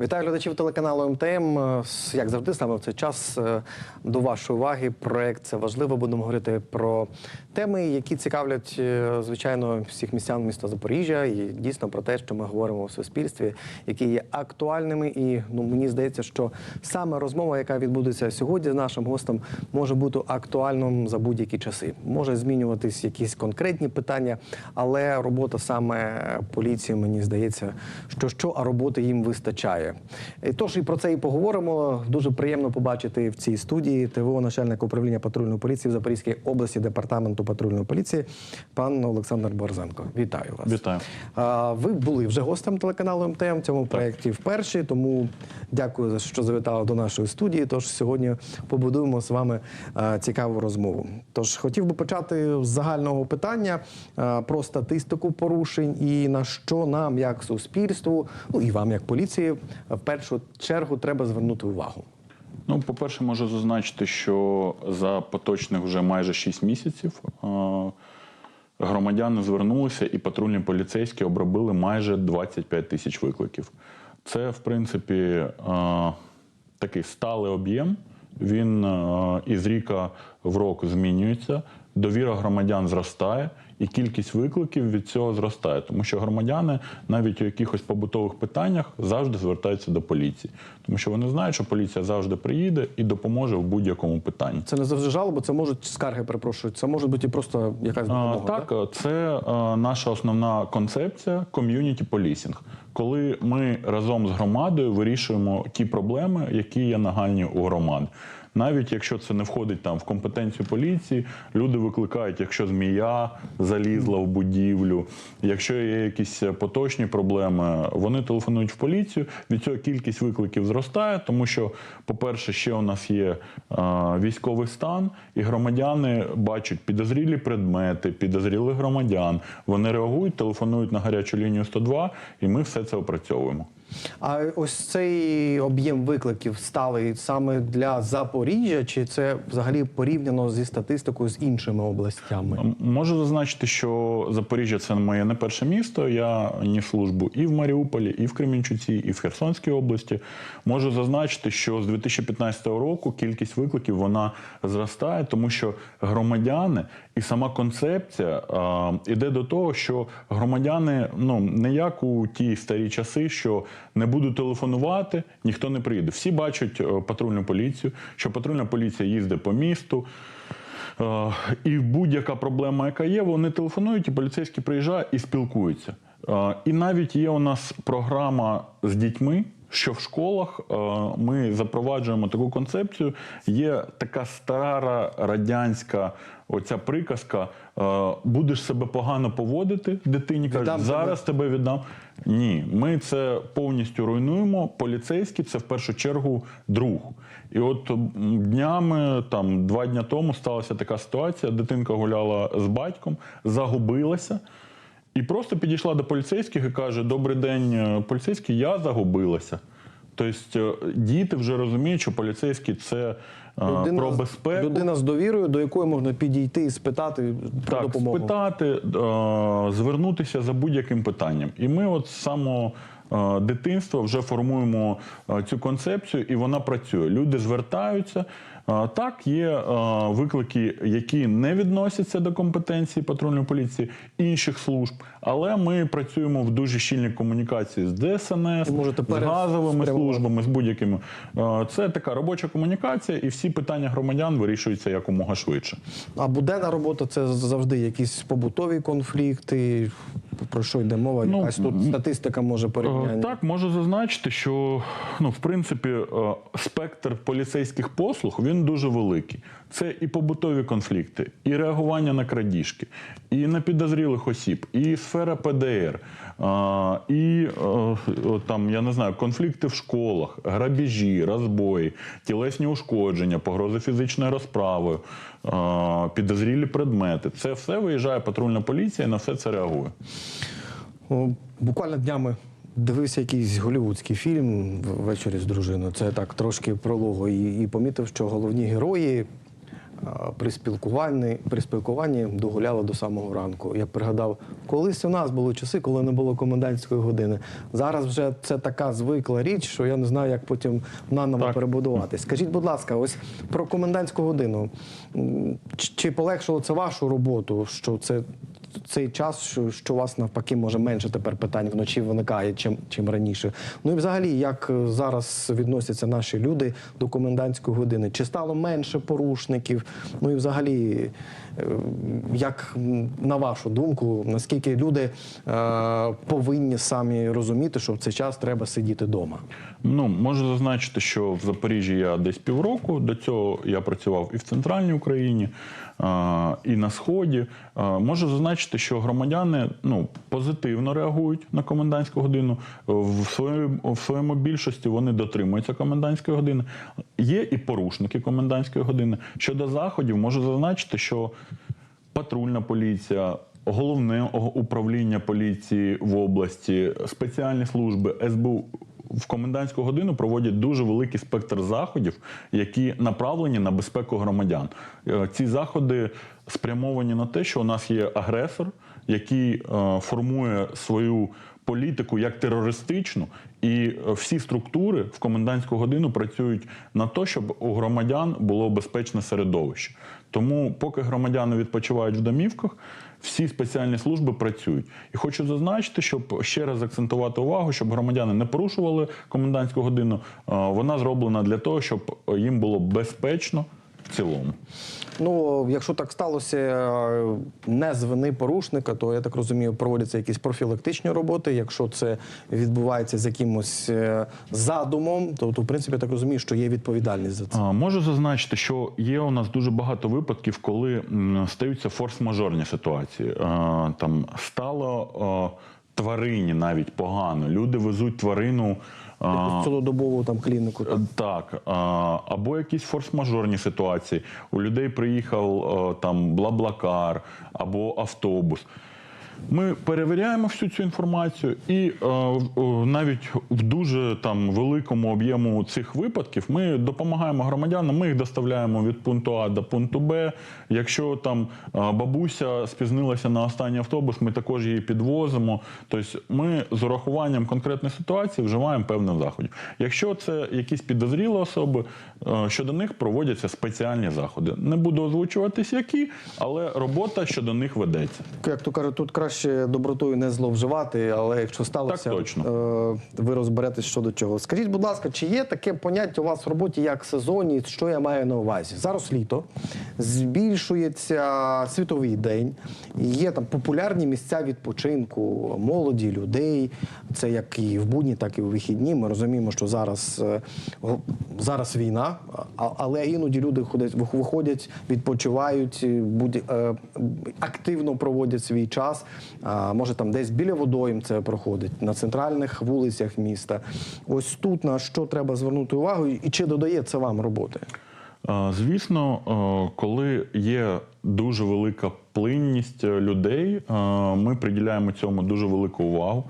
Вітаю глядачів телеканалу МТМ. Е, Як завжди, саме в цей час е, до вашої уваги проект це важливо. Будемо говорити про теми, які цікавлять е, звичайно всіх містян міста Запоріжжя, і дійсно про те, що ми говоримо в суспільстві, які є актуальними. І ну мені здається, що саме розмова, яка відбудеться сьогодні з нашим гостем, може бути актуальним за будь-які часи. Може змінюватись якісь конкретні питання, але робота саме поліції, мені здається, що що, а роботи їм вистачає. І Тож і про це і поговоримо. Дуже приємно побачити в цій студії ТВО начальник управління патрульної поліції в Запорізькій області департаменту патрульної поліції, пан Олександр Борзенко. Вітаю вас. Вітаю. А, Ви були вже гостем телеканалу МТМ в цьому проєкті вперше, тому дякую що завітали до нашої студії. Тож сьогодні побудуємо з вами а, цікаву розмову. Тож хотів би почати з загального питання а, про статистику порушень і на що нам, як суспільству, ну і вам, як поліції, в першу чергу треба звернути увагу. Ну, по-перше, можу зазначити, що за поточних вже майже 6 місяців громадяни звернулися і патрульні поліцейські обробили майже 25 тисяч викликів. Це, в принципі, такий сталий об'єм. Він із ріка в рок змінюється, довіра громадян зростає, і кількість викликів від цього зростає, тому що громадяни навіть у якихось побутових питаннях завжди звертаються до поліції, тому що вони знають, що поліція завжди приїде і допоможе в будь-якому питанні. Це не завжди жалоби, це можуть скарги, перепрошую. Це може бути і просто якась А, допомога. так, це е, наша основна концепція ком'юніті полісінг, коли ми разом з громадою вирішуємо ті проблеми, які є нагальні у громад. Навіть якщо це не входить там в компетенцію поліції, люди викликають, якщо змія залізла в будівлю, якщо є якісь поточні проблеми, вони телефонують в поліцію. Від цього кількість викликів зростає, тому що, по-перше, ще у нас є е, військовий стан, і громадяни бачать підозрілі предмети, підозрілих громадян. Вони реагують, телефонують на гарячу лінію 102, і ми все це опрацьовуємо. А ось цей об'єм викликів сталий саме для Запоріжжя, чи це взагалі порівняно зі статистикою з іншими областями? Можу зазначити, що Запоріжжя це моє не перше місто. Я ніс службу і в Маріуполі, і в Кремінчуці, і в Херсонській області. Можу зазначити, що з 2015 року кількість викликів вона зростає, тому що громадяни і сама концепція а, іде до того, що громадяни ну не як у ті старі часи, що не будуть телефонувати, ніхто не приїде. Всі бачать е, патрульну поліцію, що патрульна поліція їздить по місту. Е, І будь-яка проблема, яка є, вони телефонують, і поліцейські приїжджають і спілкуються. Е, І навіть є у нас програма з дітьми. Що в школах е, ми запроваджуємо таку концепцію. Є така стара радянська оця приказка: е, будеш себе погано поводити, дитині кажуть, зараз тебе віддам. Ні, ми це повністю руйнуємо. Поліцейський це в першу чергу друг. І от днями, там два дня тому сталася така ситуація. Дитинка гуляла з батьком, загубилася. І просто підійшла до поліцейських і каже: Добрий день, е, поліцейський, я загубилася. Тобто е, діти вже розуміють, що поліцейський це е, про безпеку. людина з довірою, до якої можна підійти і спитати про Так, допомогу. спитати, звернутися за будь-яким питанням. І ми от з самого дитинства вже формуємо цю концепцію, і вона працює. Люди звертаються. Так, є виклики, які не відносяться до компетенції патрульної поліції інших служб, але ми працюємо в дуже щільній комунікації з ДСНС, з газовими службами, з будь-якими. Це така робоча комунікація, і всі питання громадян вирішуються якомога швидше. А буденна робота це завжди якісь побутові конфлікти. Про що йде мова? Ну, Якась тут статистика може Е, порівняння. Так, можу зазначити, що ну, в принципі е, спектр поліцейських послуг він дуже великий. Це і побутові конфлікти, і реагування на крадіжки, і на підозрілих осіб, і сфера ПДР, е, і е, там, я не знаю, конфлікти в школах, грабіжі, розбої, тілесні ушкодження, погрози фізичною розправою, е, підозрілі предмети. Це все виїжджає патрульна поліція і на все це реагує. Буквально днями дивився якийсь голівудський фільм ввечері з дружиною. Це так трошки прологу. І, і помітив, що головні герої при спілкуванні, при спілкуванні догуляли до самого ранку. Я пригадав, колись у нас були часи, коли не було комендантської години. Зараз вже це така звикла річ, що я не знаю, як потім наново Так. перебудувати. Скажіть, будь ласка, ось про комендантську годину. Чи полегшило це вашу роботу? Що це цей час, що, що у вас навпаки може менше тепер питань вночі виникає, чим, чим раніше? Ну і взагалі, як е, зараз відносяться наші люди до комендантської години? Чи стало менше порушників? Ну і взагалі, як на вашу думку, наскільки люди е, повинні самі розуміти, що в цей час треба сидіти вдома? Ну, можу зазначити, що в Запоріжжі я десь півроку. До цього я працював і в центральній Україні, і на Сході. Можу зазначити, що громадяни ну, позитивно реагують на комендантську годину. В своєму, в своєму більшості вони дотримуються комендантської години. Є і порушники комендантської години. Щодо заходів, можу зазначити, що патрульна поліція, головне управління поліції в області, спеціальні служби СБУ. В комендантську годину проводять дуже великий спектр заходів, які направлені на безпеку громадян. Е, Ці заходи спрямовані на те, що у нас є агресор, який е, формує свою політику як терористичну, і е, всі структури в комендантську годину працюють на те, щоб у громадян було безпечне середовище. Тому, поки громадяни відпочивають в домівках, всі спеціальні служби працюють. І хочу зазначити, щоб ще раз акцентувати увагу, щоб громадяни не порушували комендантську годину. е, Вона зроблена для того, щоб їм було безпечно в цілому. Ну, якщо так сталося е, не з вини порушника, то я так розумію, проводяться якісь профілактичні роботи. Якщо це відбувається з якимось е, задумом, то, то в принципі я так розумію, що є відповідальність за це. А, Можу зазначити, що є у нас дуже багато випадків, коли стаються форс-мажорні ситуації. А, Там стало а, тварині навіть погано. Люди везуть тварину. Якусь цілодобову там клініку. Так. так, а, або якісь форс-мажорні ситуації. У людей приїхав а, там блаблакар або автобус. Ми перевіряємо всю цю інформацію, і е, в- навіть в дуже там великому об'єму цих випадків ми допомагаємо громадянам. Ми їх доставляємо від пункту А до пункту Б. Якщо там е, бабуся спізнилася на останній автобус, ми також її підвозимо. Тобто ми з урахуванням конкретної ситуації вживаємо певних заходів. Якщо це якісь підозрілі особи, е, щодо них проводяться спеціальні заходи. Не буду озвучуватись, які, але робота щодо них ведеться. Як то кажуть, тут краще добротою не зловживати, але якщо сталося, Так точно. е, ви розберетесь що до чого. Скажіть, будь ласка, чи є таке поняття у вас в роботі як сезонність? Що я маю на увазі? Зараз літо збільшується світовий день, є там популярні місця відпочинку молоді, людей. Це як і в будні, так і в вихідні. Ми розуміємо, що зараз, е, зараз війна, але іноді люди ходять, вих- виходять, відпочивають, будь, е, активно проводять свій час. Може там десь біля водойм це проходить, на центральних вулицях міста. Ось тут на що треба звернути увагу, і чи додає це вам роботи? Звісно, коли є дуже велика плинність е, людей, ми приділяємо цьому дуже велику увагу.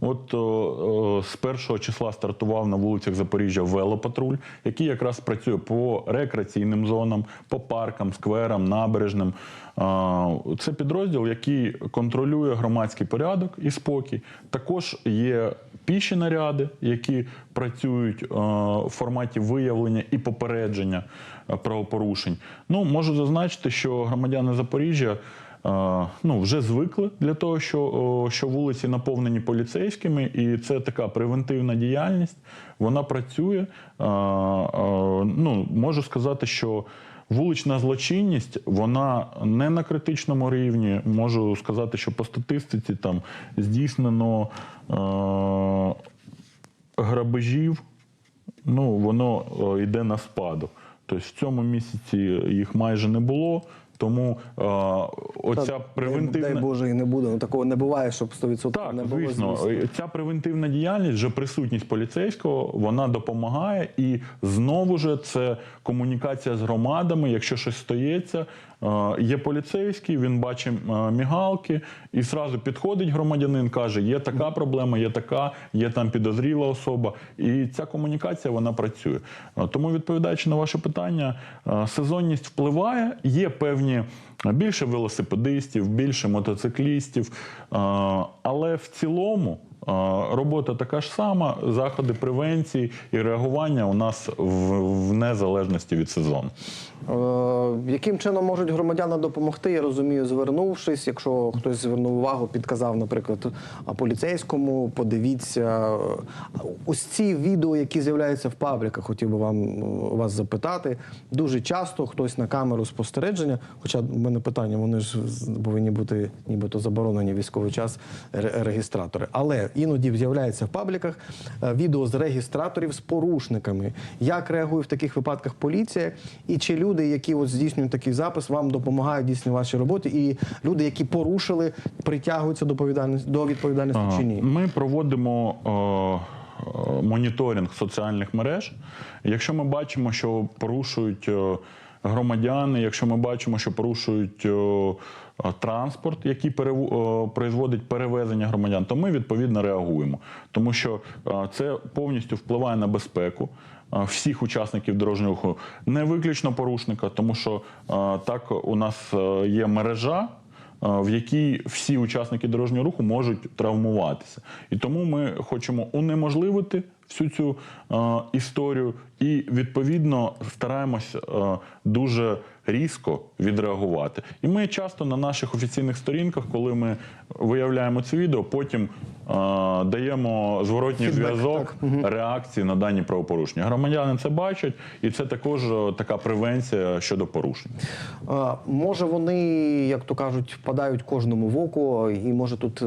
От е, е, з першого числа стартував на вулицях Запоріжжя велопатруль, який якраз працює по рекреаційним зонам, по паркам, скверам, набережним. Це підрозділ, який контролює громадський порядок і спокій. Також є піші наряди, які працюють в форматі виявлення і попередження правопорушень. Ну, можу зазначити, що громадяни Запоріжжя. Ну, вже звикли для того, що, що вулиці наповнені поліцейськими, і це така превентивна діяльність. Вона працює. Ну, можу сказати, що вулична злочинність вона не на критичному рівні. Можу сказати, що по статистиці там здійснено е, грабежів, ну воно е, йде на спаду. Тобто в цьому місяці їх майже не було. Тому е, оця Та, превентивна Дай, Боже, і не буде. Ну такого не буває, щоб 100% так, не було. звісно, звісно. ця превентивна діяльність, вже присутність поліцейського, вона допомагає. І знову ж це комунікація з громадами. Якщо щось стається, Є поліцейський, він бачить е, мігалки, і зразу підходить громадянин, каже: є така проблема, є така, є там підозріла особа. І ця комунікація вона працює. Е, Тому, відповідаючи на ваше питання, е, сезонність впливає, є певні. е, Більше велосипедистів, більше мотоциклістів, Е, але в цілому е, робота така ж сама, заходи превенції і реагування у нас в, в незалежності від сезону. Е, Яким чином можуть громадяни допомогти? Я розумію, звернувшись, якщо хтось звернув увагу, підказав, наприклад, поліцейському, подивіться е, ось ці відео, які з'являються в пабліках, хотів би вам е, вас запитати. Дуже часто хтось на камеру спостереження, хоча в мене питання, вони ж повинні бути нібито заборонені військовий час ре- реєстратори. Іноді з'являється в пабліках е, відео з реєстраторів з порушниками. Як реагує в таких випадках поліція? І чи люди, які от здійснюють такий запис, вам допомагають дійсно в вашій роботі? І люди, які порушили, притягуються до відповідальності до відповідальності чи ні? Ми проводимо е, моніторинг соціальних мереж. Якщо ми бачимо, що порушують громадяни, якщо ми бачимо, що порушують транспорт, який е, производить перевезення громадян, то ми відповідно реагуємо, тому що е, це повністю впливає на безпеку. е, Всіх учасників дорожнього руху, не виключно порушника, тому що е, так у нас е, є мережа, е, в якій всі учасники дорожнього руху можуть травмуватися. І тому ми хочемо унеможливити всю цю е, історію і відповідно стараємось е, дуже різко відреагувати. І ми часто на наших офіційних сторінках, коли ми виявляємо це відео, потім е, даємо зворотній зв'язок реакції на дані правопорушення. Громадяни це бачать, і це також е, така превенція щодо порушень. А, Може, вони, як то кажуть, впадають кожному в око, і може тут.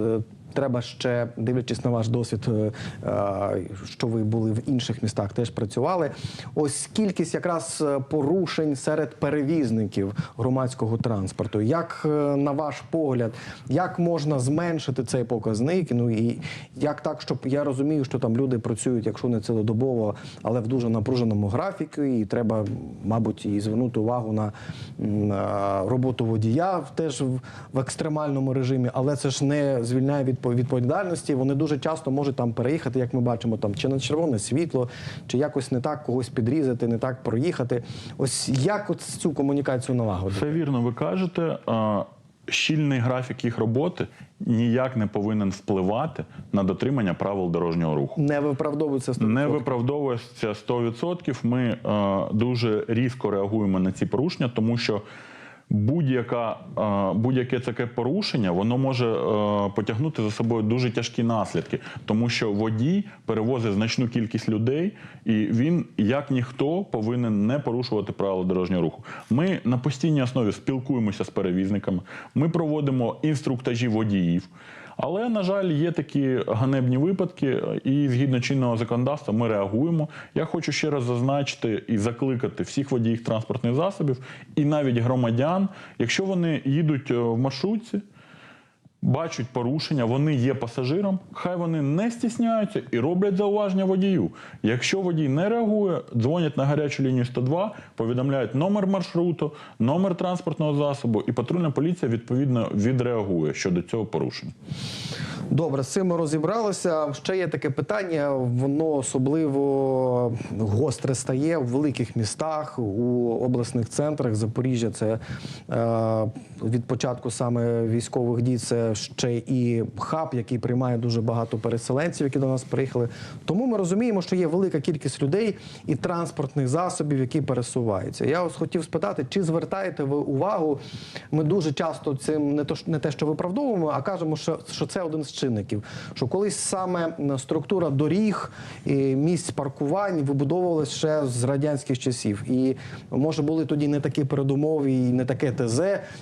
Треба ще, дивлячись на ваш досвід, е, е, що ви були в інших містах, теж працювали. Ось кількість якраз е, порушень серед перевізників громадського транспорту. Як на ваш погляд, як можна зменшити цей показник? Ну і як так, щоб я розумію, що там люди працюють, якщо не цілодобово, але в дуже напруженому графіку, і треба, мабуть, і звернути увагу на, на роботу водія теж в, в екстремальному режимі, але це ж не звільняє від відповідальності. Вони дуже часто можуть там переїхати, як ми бачимо, там чи на червоне світло, чи якось не так когось підрізати, не так проїхати. Ось як от цю комунікацію налагодити? Це вірно, ви кажете. А, Щільний графік їх роботи ніяк не повинен впливати на дотримання правил дорожнього руху. Не виправдовується 100%. Не виправдовується 100%. Ми е, дуже різко реагуємо на ці порушення, тому що е, будь-яке таке порушення воно може е, потягнути за собою дуже тяжкі наслідки, тому що водій перевозить значну кількість людей, і він, як ніхто, повинен не порушувати правила дорожнього руху. Ми на постійній основі спілкуємося з перевізниками, ми проводимо інструктажі водіїв. Але, на жаль, є такі ганебні випадки, і згідно чинного законодавства ми реагуємо. Я хочу ще раз зазначити і закликати всіх водіїв транспортних засобів, і навіть громадян, якщо вони їдуть е, в маршрутці, бачать порушення, вони є пасажиром, хай вони не стісняються і роблять зауваження водію. Якщо водій не реагує, дзвонять на гарячу лінію 102, повідомляють номер маршруту, номер транспортного засобу, і патрульна поліція відповідно відреагує щодо цього порушення. Добре, з цим ми розібралися. Ще є таке питання, воно особливо гостре стає в великих містах, у обласних центрах. Запоріжжя це е, від початку саме військових дій. Це ще і хаб, який приймає дуже багато переселенців, які до нас приїхали. Тому ми розуміємо, що є велика кількість людей і транспортних засобів, які пересуваються. Я ось хотів спитати, чи звертаєте ви увагу? Ми дуже часто цим не то не те, що виправдовуємо, а кажемо, що, що це один з чинників. Що колись саме структура доріг і місць паркувань вибудовувалась ще з радянських часів. І може були тоді не такі передумови, і не таке ТЗ,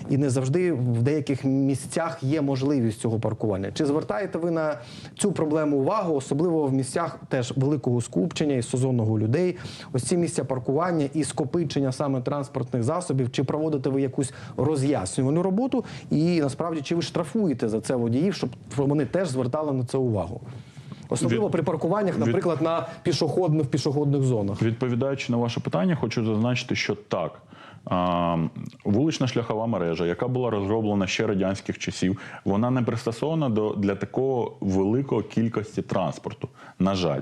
і не завжди в деяких місцях є можливість цього паркування. Чи звертаєте ви на цю проблему увагу, особливо в місцях теж великого скупчення і сезонного людей? Ось ці місця паркування і скопичення саме транспортних засобів, чи проводите ви якусь роз'яснювальну роботу? І насправді чи ви штрафуєте за це водіїв, щоб вони теж звертали на це увагу? Особливо Від- при паркуваннях, від- наприклад, на пішохідних пішохідних зонах. Відповідаючи на ваше питання, хочу зазначити, що так. Вулична шляхова мережа, яка була розроблена ще радянських часів, вона не пристосована до для такого великої кількості транспорту. На жаль,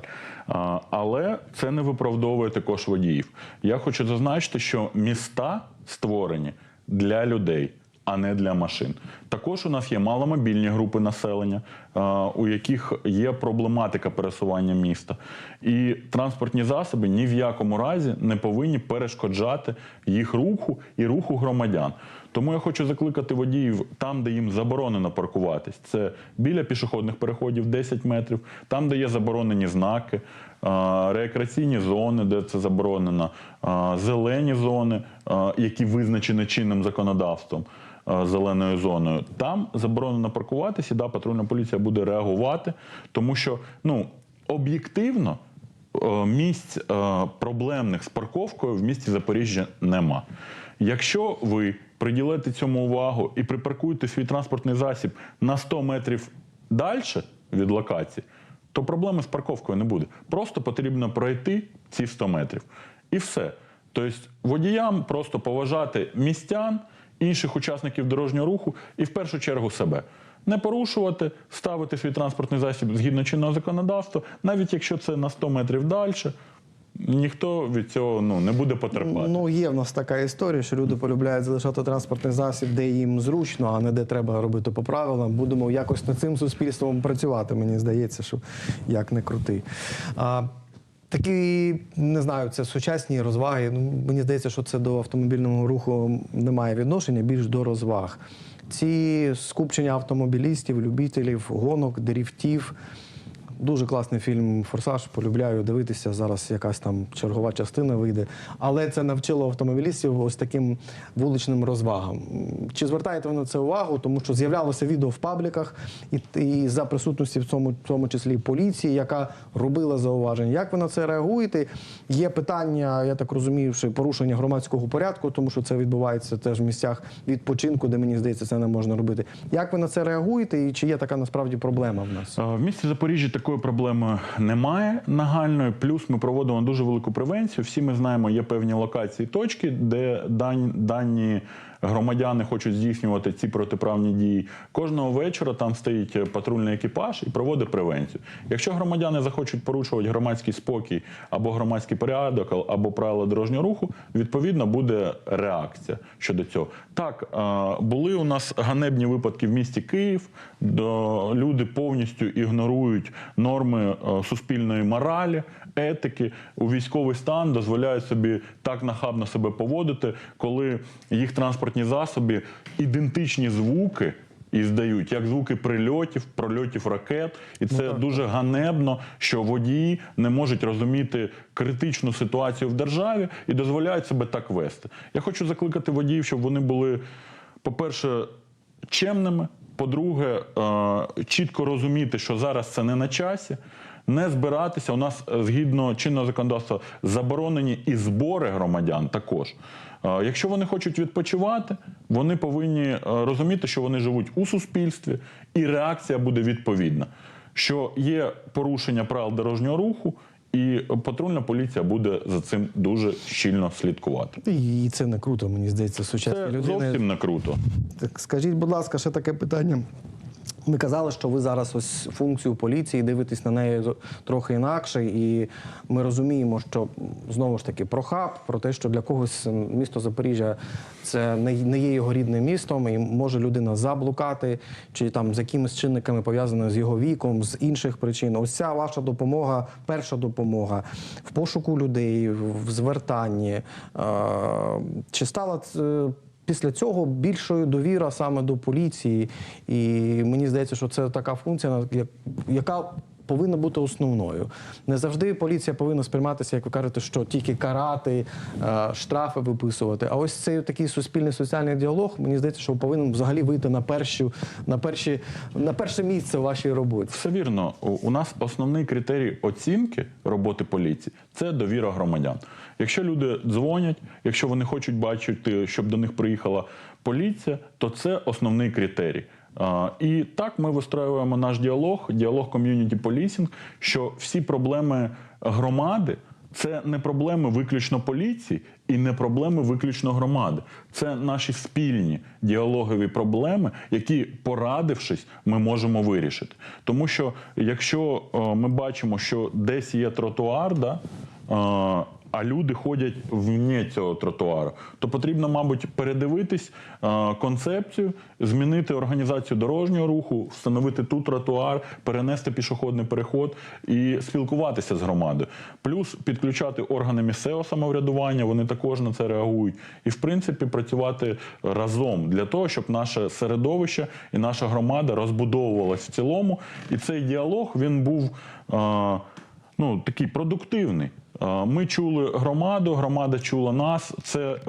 але це не виправдовує також водіїв. Я хочу зазначити, що міста створені для людей. А не для машин. Також у нас є маломобільні групи населення, у яких є проблематика пересування міста. І транспортні засоби ні в якому разі не повинні перешкоджати їх руху і руху громадян. Тому я хочу закликати водіїв там, де їм заборонено паркуватись. Це біля пішохідних переходів 10 метрів, там, де є заборонені знаки, рекреаційні зони, де це заборонено, зелені зони, які визначені чинним законодавством. А, Зеленою зоною там заборонено паркуватися. Да, патрульна поліція буде реагувати, тому що ну об'єктивно е, місць е, проблемних з парковкою в місті Запоріжжя нема. Якщо ви приділите цьому увагу і припаркуєте свій транспортний засіб на 100 метрів далі від локації, то проблеми з парковкою не буде. Просто потрібно пройти ці 100 метрів. І все. Тобто водіям просто поважати містян, інших учасників дорожнього руху і в першу чергу себе. Не порушувати, ставити свій транспортний засіб згідно чинного законодавства, навіть якщо це на 100 метрів далі, ніхто від цього ну, не буде потерпати. Ну, є в нас така історія, що люди полюбляють залишати транспортний засіб, де їм зручно, а не де треба робити по правилам. Будемо якось над цим суспільством працювати. Мені здається, що як не крути. А, Такі, не знаю, це сучасні розваги. Ну, мені здається, що це до автомобільного руху не має відношення, більш до розваг. Ці скупчення автомобілістів, любителів, гонок, дріфтів. Дуже класний фільм Форсаж. Полюбляю дивитися. Зараз якась там чергова частина вийде. Але це навчило автомобілістів ось таким вуличним розвагам. Чи звертаєте ви на це увагу? Тому що з'являлося відео в пабліках, і, і за присутності в цьому, в тому числі поліції, яка робила зауваження. Як ви на це реагуєте? Є питання, я так розумію, що порушення громадського порядку, тому що це відбувається теж в місцях відпочинку, де мені здається, це не можна робити. Як ви на це реагуєте? І чи є така насправді проблема в нас? В місті Запоріжжя такої проблеми немає нагальної. Плюс ми проводимо дуже велику превенцію. Всі ми знаємо, є певні локації, точки, де дані, громадяни хочуть здійснювати ці протиправні дії. Кожного вечора там стоїть патрульний екіпаж і проводить превенцію. Якщо громадяни захочуть порушувати громадський спокій або громадський порядок, або правила дорожнього руху, відповідно буде реакція щодо цього. Так е, були у нас ганебні випадки в місті Київ, де люди повністю ігнорують норми е, суспільної моралі, етики у військовий стан, дозволяють собі так нахабно себе поводити, коли їх транспортні засоби ідентичні звуки. І здають як звуки прильотів, прольотів ракет, і це дуже ганебно, що водії не можуть розуміти критичну ситуацію в державі і дозволяють себе так вести. Я хочу закликати водіїв, щоб вони були, по-перше, чемними. По-друге, е, чітко розуміти, що зараз це не на часі, не збиратися. У нас е, згідно чинного законодавства заборонені і збори громадян також. Е, Якщо вони хочуть відпочивати, вони повинні е, розуміти, що вони живуть у суспільстві, і реакція буде відповідна. Що є порушення правил дорожнього руху, і патрульна поліція буде за цим дуже щільно слідкувати. І це не круто, мені здається, сучасні Це зовсім не круто. Так скажіть, будь ласка, ще таке питання. Ви казали, що ви зараз ось функцію поліції дивитесь на неї трохи інакше, і ми розуміємо, що знову ж таки про хаб, про те, що для когось місто Запоріжжя це не є його рідним містом, і може людина заблукати, чи там з якимись чинниками пов'язаними з його віком, з інших причин. Ось ця ваша допомога, перша допомога в пошуку людей, в звертанні. Е, Чи стала це після цього більшою довіра саме до поліції. І мені здається, що це така функція, як- яка повинна бути основною. Не завжди поліція повинна сприйматися, як ви кажете, що тільки карати, е, штрафи виписувати. А ось цей такий суспільний соціальний діалог, мені здається, що повинен взагалі вийти на перші, на перші, на перше місце в вашій роботі. Все вірно. У- У нас основний критерій оцінки роботи поліції це довіра громадян. Якщо люди дзвонять, якщо вони хочуть бачити, щоб до них приїхала поліція, то це основний критерій. І так ми вистроюємо наш діалог, діалог ком'юніті полісінг, що всі проблеми громади Це не проблеми виключно поліції і не проблеми виключно громади. Це наші спільні діалогові проблеми, які, порадившись, ми можемо вирішити. Тому що якщо е, ми бачимо, що десь є тротуар, да, е, а люди ходять вне цього тротуару, то потрібно, мабуть, передивитись е, концепцію, змінити організацію дорожнього руху, встановити тут тротуар, перенести пішохідний переход і спілкуватися з громадою. Плюс підключати органи місцевого самоврядування, вони також на це реагують. І, в принципі, працювати разом для того, щоб наше середовище і наша громада розбудовувалась в цілому. І цей діалог він був. е, ну, такий продуктивний. Е, Ми чули громаду, громада чула нас. Це е,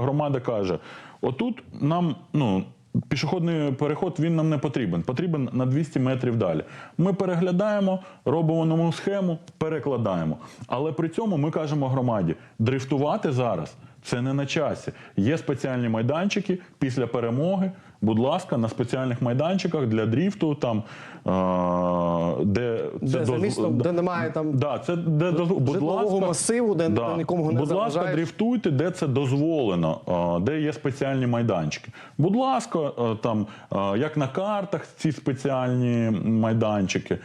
громада каже: отут нам ну. Пішохідний переход він нам не потрібен. Потрібен на 200 метрів далі. Ми переглядаємо, робимо нову схему, перекладаємо. Але при цьому ми кажемо громаді: дрифтувати зараз це не на часі. Є спеціальні майданчики після перемоги. Будь ласка, на спеціальних майданчиках для дріфту, там е, де, Де за доз- містом, де немає там Да, це де доз... будь ласка, масиву, де да. нікому не Будь ласка, заважаєш. дрифтуйте, де це дозволено, де є спеціальні майданчики. Будь ласка, там як на картах ці спеціальні майданчики.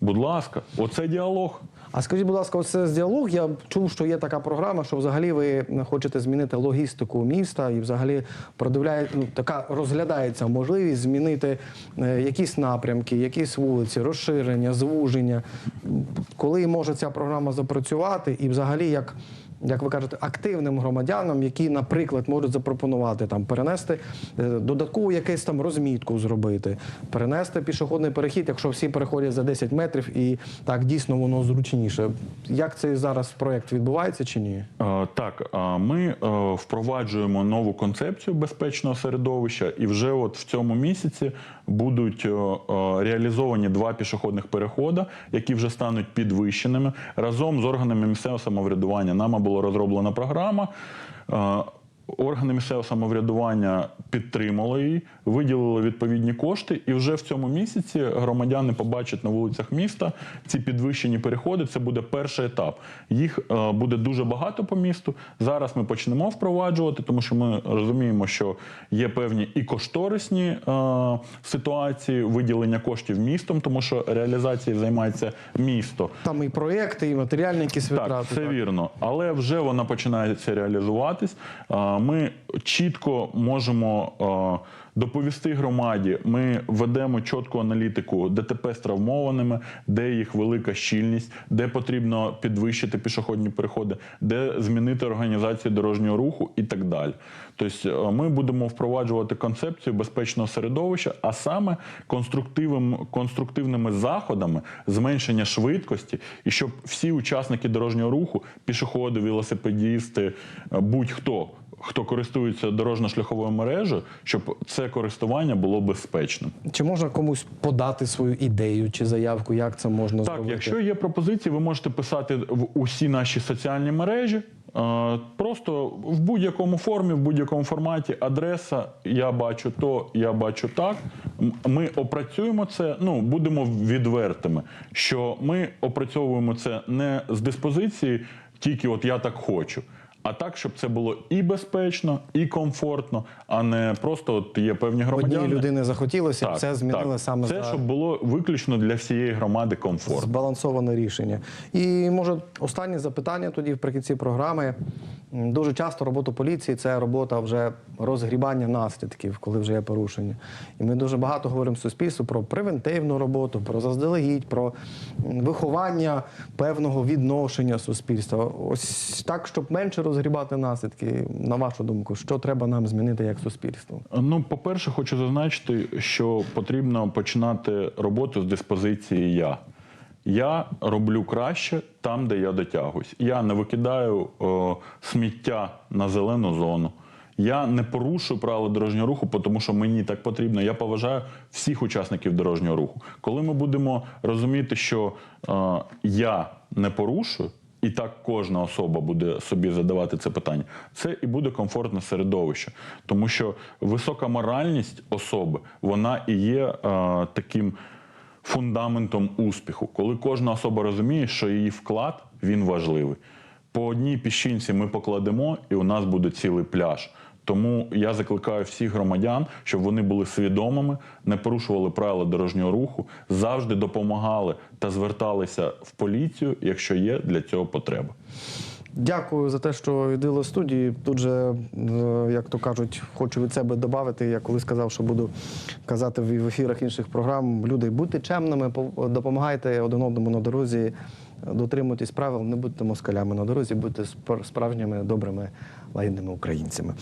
Будь ласка, оце діалог. А скажіть, будь ласка, оце з діалог. Я чув, що є така програма, що взагалі ви хочете змінити логістику міста і взагалі продивляє, ну, така розглядається можливість змінити е, якісь напрямки, якісь вулиці, розширення, звуження. Коли може ця програма запрацювати, і взагалі як. Як ви кажете, активним громадянам, які, наприклад, можуть запропонувати там перенести е, додаткову якусь там розмітку зробити, перенести пішохідний перехід, якщо всі переходять за 10 метрів, і так дійсно воно зручніше. Як цей зараз проект відбувається чи ні? Е, Так, е, ми впроваджуємо нову концепцію безпечного середовища, і вже от в цьому місяці будуть е, е, реалізовані два пішохідних переходи, які вже стануть підвищеними. Разом з органами місцевого самоврядування нами була розроблена програма. Е, Органи місцевого самоврядування підтримали її, виділили відповідні кошти, і вже в цьому місяці громадяни побачать на вулицях міста ці підвищені переходи. Це буде перший етап. Їх е, буде дуже багато по місту. Зараз ми почнемо впроваджувати, тому що ми розуміємо, що є певні і кошторисні е, ситуації виділення коштів містом, тому що реалізацією займається місто. Там і проекти, і матеріальні якісь Так, це так? вірно. Але вже вона починається реалізуватись. Ми чітко можемо доповісти громаді. Ми ведемо чітку аналітику ДТП з травмованими, де їх велика щільність, де потрібно підвищити пішохідні переходи, де змінити організацію дорожнього руху і так далі. Тобто ми будемо впроваджувати концепцію безпечного середовища, а саме конструктивним, конструктивними заходами зменшення швидкості, і щоб всі учасники дорожнього руху, пішоходи, велосипедісти, е, будь-хто. Хто користується дорожньо-шляховою мережею, щоб це користування було безпечним. Чи можна комусь подати свою ідею чи заявку, як це можна Так, зробити? якщо є пропозиції, ви можете писати в усі наші соціальні мережі. Е, Просто в будь-якому формі, в будь-якому форматі адреса, я бачу то, я бачу так. Ми опрацюємо це, ну будемо відвертими, що ми опрацьовуємо це не з диспозиції, тільки от я так хочу. А так, щоб це було і безпечно, і комфортно, а не просто от є певні Одній громадяни. людини захотілося, Так, це змінили так. саме це, за щоб було виключно для всієї громади комфорт. збалансоване рішення. І може останнє запитання тоді вприкінці програми. Дуже часто робота поліції це робота вже розгрібання наслідків, коли вже є порушення. І ми дуже багато говоримо суспільству про превентивну роботу, про заздалегідь, про виховання певного відношення суспільства. Ось так, щоб менше розгрібати наслідки. На вашу думку, що треба нам змінити як суспільство? Ну, по-перше, хочу зазначити, що потрібно починати роботу з диспозиції я. Я роблю краще там, де я дотягуюсь. Я не викидаю о, сміття на зелену зону. Я не порушую правила дорожнього руху, тому що мені так потрібно. Я поважаю всіх учасників дорожнього руху. Коли ми будемо розуміти, що е, я не порушую, і так кожна особа буде собі задавати це питання. Це і буде комфортне середовище, тому що висока моральність особи вона і є е, таким фундаментом успіху, коли кожна особа розуміє, що її вклад він важливий. по одній піщинці ми покладемо, і у нас буде цілий пляж. Тому я закликаю всіх громадян, щоб вони були свідомими, не порушували правила дорожнього руху, завжди допомагали та зверталися в поліцію, якщо є для цього потреба. Дякую за те, що відвели студії. Тут же, е, як то кажуть, хочу від себе додати. Я коли сказав, що буду казати в ефірах інших програм. Люди, будьте чемними, допомагайте один одному на дорозі, дотримуйтесь правил, не будьте москалями на дорозі, будьте справжніми добрими лагідними українцями.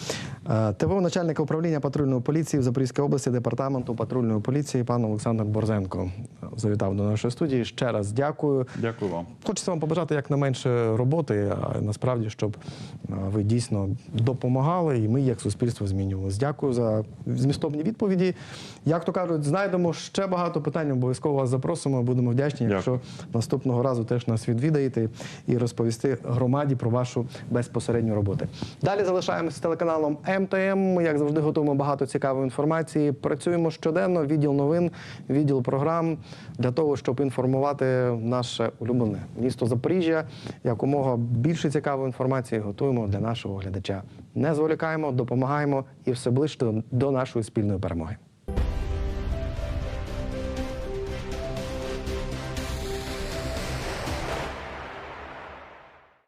Е, ТВО начальника управління патрульної поліції в Запорізькій області департаменту патрульної поліції пан Олександр Борзенко завітав до нашої студії. Ще раз дякую. Дякую вам. Хочеться вам побажати якнайменше роботи, а насправді, щоб ви дійсно допомагали, і ми, як суспільство, змінювалися. Дякую за змістовні відповіді. Як то кажуть, знайдемо ще багато питань. Обов'язково вас запросимо. Будемо вдячні, Дякую. якщо наступного разу теж нас відвідаєте і розповісти громаді про вашу безпосередню роботу. Далі залишаємося з телеканалом МТМ. Як завжди, готуємо багато цікавої інформації. Працюємо щоденно. Відділ новин, відділ програм для того, щоб інформувати наше улюблене місто Запоріжжя. Якомога більше цікавої інформації готуємо для нашого глядача. Не зволікаємо, допомагаємо і все ближче до нашої спільної перемоги.